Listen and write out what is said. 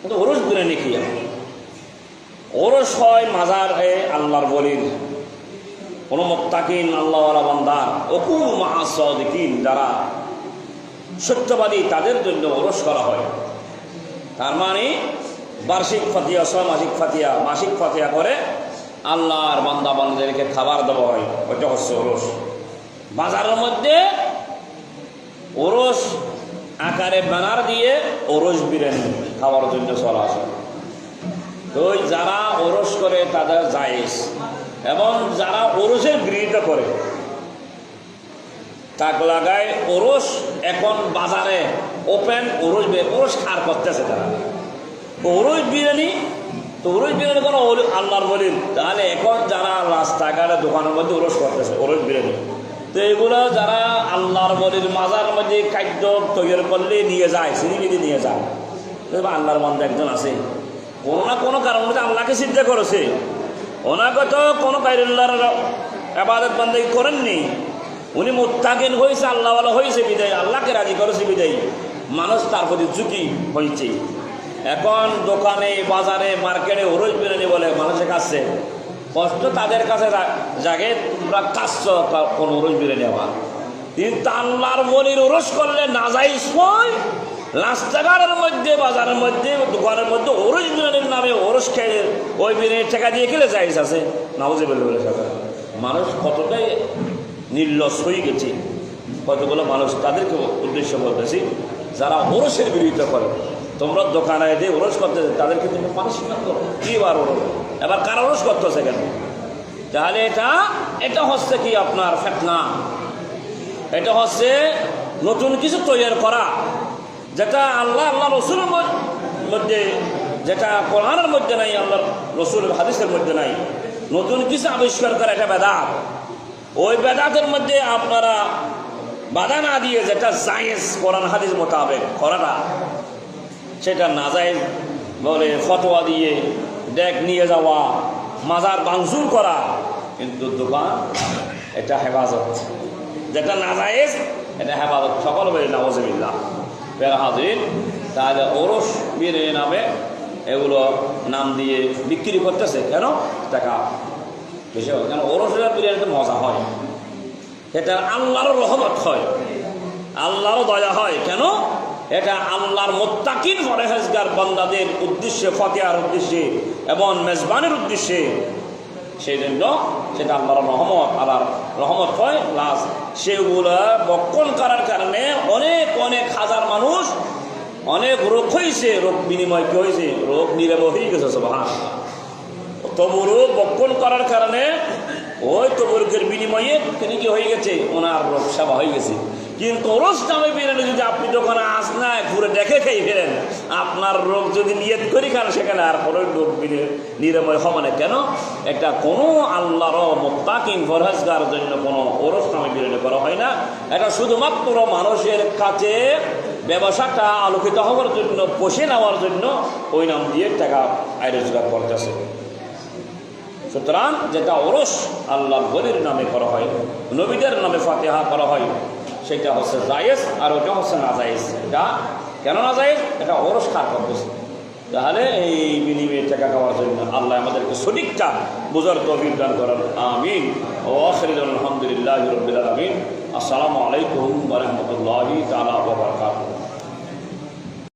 কিন্তু ওরস বিরিয়ানি খেয়ে ওরস হয় মাজার এ আল্লাহর বলির। কোনো মোত্তাকিন, আল্লাহওয়ালা বান্দার অকুল মাহাসদিকিন যারা সত্যবাদী, তাদের জন্য ওরস করা হয়। তার মানে বার্ষিক ফাতিয়া মাসিক ফাতিয়া মাসিক ফাতিয়া করে আল্লাহর বান্দা বান্দাদেরকে খাবার দেওয়া হয়। ওইটা হচ্ছে ওরস। বাজারের মধ্যে ওরস আকারে ব্যানার দিয়ে ওরস বিরিয়ানি খাওয়ার জন্য চলা আসে তো যারা ওরস করে তাদের জায়েজ। এবং যারা ওরসের বিরোধিতা করে, তাক লাগায় ওরস এখন বাজারে ওপেন ওরস ওরস খার করতেছে তারা। ওরস বিরিয়ানি, তো ওরস বিরিয়ানি কোনো আল্লাহর বলিন তাহলে এখন যারা রাস্তাঘাটে, দোকানের মধ্যে ওরস করতেছে, ওরস বিরিয়ানি। তো এগুলো যারা আল্লাহর বলির মাজার মধ্যে খাদ্য তৈরি করলে নিয়ে যায়, সিঁড়ি নিয়ে যায়। দেখবে আল্লাহর মধ্যে একজন আছে। কোনো না কোনো কারণ আল্লাহকে চিন্তা করেছে। ওনাকে তো কোনো কাইরুল্লাহর আবাদত বান্দাই করেননি। উনি মোত্তাকিন হয়েছে আল্লাহওয়ালা হয়েছে বিদায়। আল্লাহকে রাজি করেছে, বিদায়। মানুষ তার প্রতি ঝুঁকি হয়েছে এখন দোকানে, বাজারে, মার্কেটে ওরজ বিরিয়ানি বলে মানুষের কাছে। কষ্ট তাদের কাছে জাগে, তোমরা কাছ কোন ওরজ বিরিয়ানি আবার। কিন্তু আল্লাহর বলির ওরস করলে না যাই সময় রাস্তাঘাটের মধ্যে, বাজারের মধ্যে, দোকানের মধ্যে ওরস বিরিয়ানির নামে ওরস খেয়ে ওই বিরিয়ানির টাকা দিয়ে খেলে যাইস আছে। নামাজে বলে বলে মানুষ কতটাই নির্লস হয়ে গেছে। কতগুলো মানুষ তাদেরকে উদ্দেশ্য বলতেছি, যারা ওরসের বিরোধিতা করে। তোমরা দোকানে দিয়ে ওরস করতেছে তাদেরকে তুমি পানিশমেন্ট করো। কি বার ওরস? এবার কারা ওরস করতেছে কেন? তাহলে এটা এটা হচ্ছে কি আপনার ফেতনা। এটা হচ্ছে নতুন কিছু তৈরি করা। যেটা আল্লাহ আল্লাহ রসুলের মধ্য- যেটা কোরআনের মধ্যে নাই, আল্লাহ রসুল হাদিসের মধ্যে নাই। নতুন কিছু আবিষ্কার করা, এটা বেদাত। ওই বেদাতের মধ্যে আপনারা বাধা না দিয়ে যেটা জায়েজ কোরআন, হাদিস মোতাবেক করাটা, সেটা নাজাইজ বলে ফতোয়া দিয়ে ডেক নিয়ে যাওয়া, মাজার বাংসুর করা, কিন্তু দোকান, এটা হেফাজত। যেটা নাজাইজ এটা হেফাজত সকল বলি নওয়াজবিল্লা ফের হাজির। তাহলে ওরস বিরিয়ানি নামে, এগুলো নাম দিয়ে বিক্রি করতেছে। কেন? টাকা বেশি হয়। কেন? ওরসের বিরিয়ানিতে মজা হয়। এটা আল্লাহর রহমত হয়। আল্লাহরও দয়া হয়। কেন? এটা আল্লাহর মোত্তাকিন ফরেহেজগার বান্দাদের উদ্দেশ্যে, ফতেহার উদ্দেশ্যে, এবং মেজবানের উদ্দেশ্যে সেই জন্য সেটা আল্লাহর রহমত। আল্লাহর রহমত হয় প্লাস সেগুলো বক্ষণ করার কারণে অনেক অনেক হাজার মানুষ, অনেক রোগ হয়েছে রোগ বিনিময় কি হয়েছে রোগ নিরাময় হয়ে গেছে সব তবুরও বক্ষণ করার কারণে ওই তবুরকের বিনিময়ে তিনি কি হয়ে গেছে? ওনার রোগ সেবা হয়ে গেছে। কিন্তু ওরস নামে বেরোলে যদি আপনি দোকানে আস না ঘুরে দেখে খেয়ে ফেলেন, আপনার রোগ যদি নিয়ত করি কারণ সেখানে আর কোনো রোগ নিরাময় হবে না। কেন? এটা কোনো আল্লাহর মোত্তাকিন ফরহাজগার জন্য কোনো ওরস নামে বেরোলে করা হয় না। এটা শুধুমাত্র মানুষের কাছে ব্যবসাটা আলোকিত হওয়ার জন্য, পোষে নেওয়ার জন্য ওই নাম দিয়ে টাকা আয় রোজগার করতেছে। সুতরাং যেটা ওরস আল্লাহ বলির নামে করা হয়, নবীদের নামে ফাতেহা করা হয় সেটা হচ্ছে জায়েজ আর ওটা হচ্ছে না জায়েজ এটা কেন না জায়েজ এটা ওরস খার করতেছে তাহলে এই বিনিময়ে টাকা খাওয়ার জন্য আল্লাহ আমাদেরকে সঠিকটা বোঝার তহবিল দান করার আমিন। ও শরীর আলহামদুলিল্লাহ রবিল আলমিন। আসসালামু আলাইকুম রহমতুল্লাহি তালা বাবরকাত